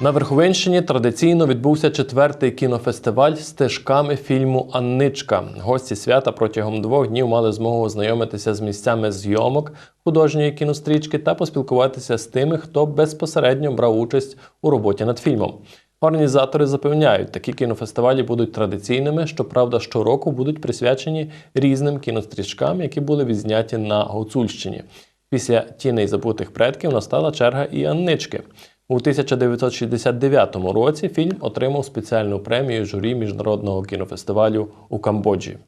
На Верховинщині традиційно відбувся четвертий кінофестиваль стежками фільму Анничка. Гості свята протягом двох днів мали змогу ознайомитися з місцями зйомок художньої кінострічки та поспілкуватися з тими, хто безпосередньо брав участь у роботі над фільмом. Організатори запевняють, такі кінофестивалі будуть традиційними, щоправда, щороку будуть присвячені різним кінострічкам, які були відзняті на Гуцульщині. Після тіней забутих предків настала черга і Аннички. У 1969 році фільм отримав спеціальну премію журі міжнародного кінофестивалю у Камбоджі.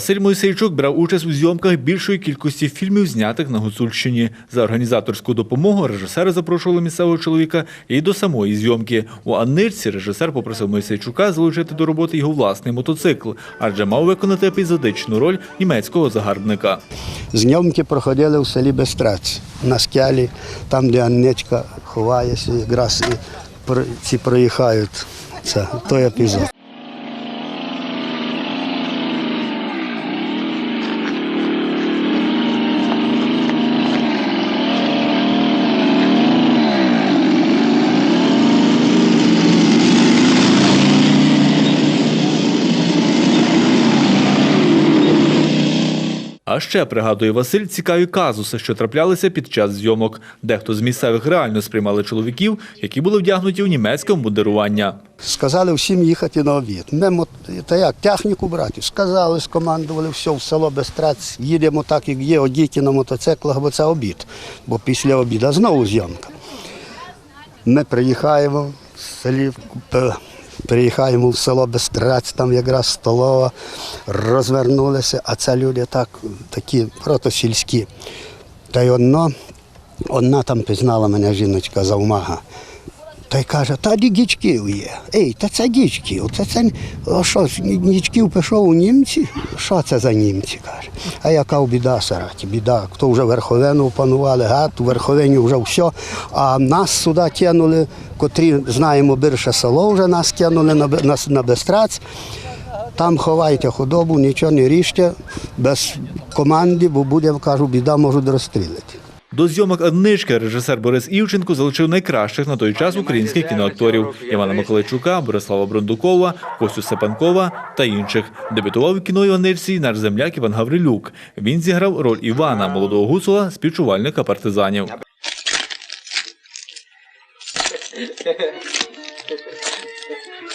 Василь Мойсейчук брав участь у зйомках більшої кількості фільмів, знятих на Гуцульщині. За організаторську допомогу режисери запрошували місцевого чоловіка і до самої зйомки. У Аннирці режисер попросив Мойсейчука залучити до роботи його власний мотоцикл, адже мав виконати епізодичну роль німецького загарбника. Зйомки проходили в селі Бестрець, на скелі, там, де Анничка ховається, якраз і ці проїхають. Це той епізод. А ще пригадує Василь цікаві казуси, що траплялися під час зйомок. Дехто з місцевих реально сприймали чоловіків, які були вдягнуті у німецьке обмундирування. Сказали всім їхати на обід. Ми, та як, техніку брати. Сказали, скомандували, все, в село без Бестрець, їдемо так, як є, одіті на мотоциклах, бо це обід. Бо після обіду знову зйомка. Ми приїхаємо в селі, п- приїхаємо в село Бестрець, там якраз столова, розвернулися, а це люди так, такі протосільські. Та й одно, одна там пізнала мене жіночка завмага. Та й каже, та ді дічків є. Ей, та це дічків. Це, це що, дічків пішов у німці? Що це за німці? каже. А яка біда, Сараті, біда. Хто вже верховину опанували, гад, у верховині вже все. А нас сюди тягнули, котрі знаємо більше село, вже нас тягнули на, на, на Бестрац. Там ховайте худобу, нічого не ріжте, без команди, бо буде, кажу, біда, можуть розстрілити. До зйомок однички режисер Борис Івченко залучив найкращих на той час українських кіноакторів Івана Миколайчука, Борислава Брундукова, Костю Сепанкова та інших. Дебютував у кіно Іванирці наш земляк Іван Гаврилюк. Він зіграв роль Івана, молодого гуцула, співчувальника партизанів.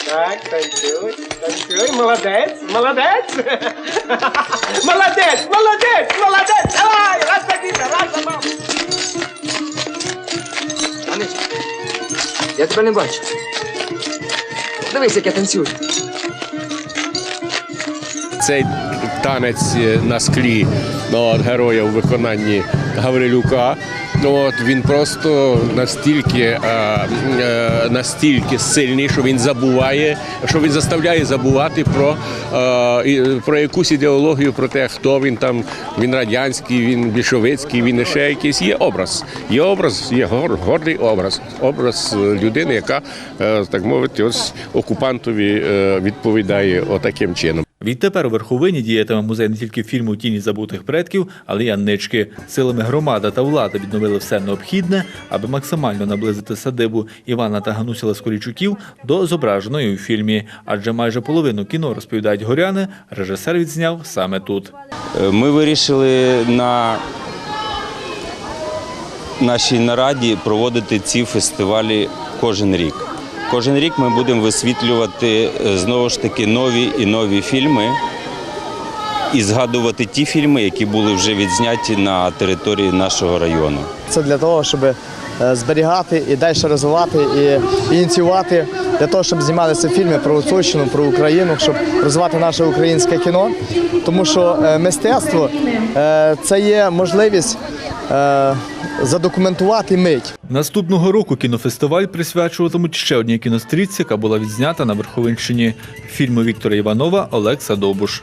Так, танцюй, танцюй, молодець, молодець. Молодець, молодець, молодець. Давай, раз такий, раз за. Анечка, я тебе не бачу. Дивись, як я танцюю. цей танець на склі ну, от, героя у виконанні Гаврилюка. Ну, от, він просто настільки, е, е, настільки сильний, що він забуває, що він заставляє забувати про, е, про якусь ідеологію, про те, хто він там, він радянський, він більшовицький, він ще якийсь. Є образ. Є образ, є гор- гордий образ. Образ людини, яка, так мовити, ось окупантові відповідає отаким чином. Відтепер у верховині діятиме музей не тільки фільму Тіні забутих предків, але й Аннички. Силами громада та влада відновили все необхідне, аби максимально наблизити садибу Івана та Гануся Ласкорічуків до зображеної у фільмі. Адже майже половину кіно розповідають горяни. Режисер відзняв саме тут. Е, Ми вирішили на нашій нараді проводити ці фестивалі кожен рік. Кожен рік ми будемо висвітлювати е, знову ж таки нові і нові фільми і згадувати ті фільми, які були вже відзняті на території нашого району. Це для того, щоб е, зберігати і далі розвивати і ініціювати для того, щоб знімалися фільми про Гуцульщину, про Україну, щоб розвивати наше українське кіно. Тому що е, мистецтво це є можливість задокументувати мить. Наступного року кінофестиваль присвячуватимуть ще одній кінострічці, яка була відзнята на Верховинщині. Фільму Віктора Іванова Олекса Довбуш.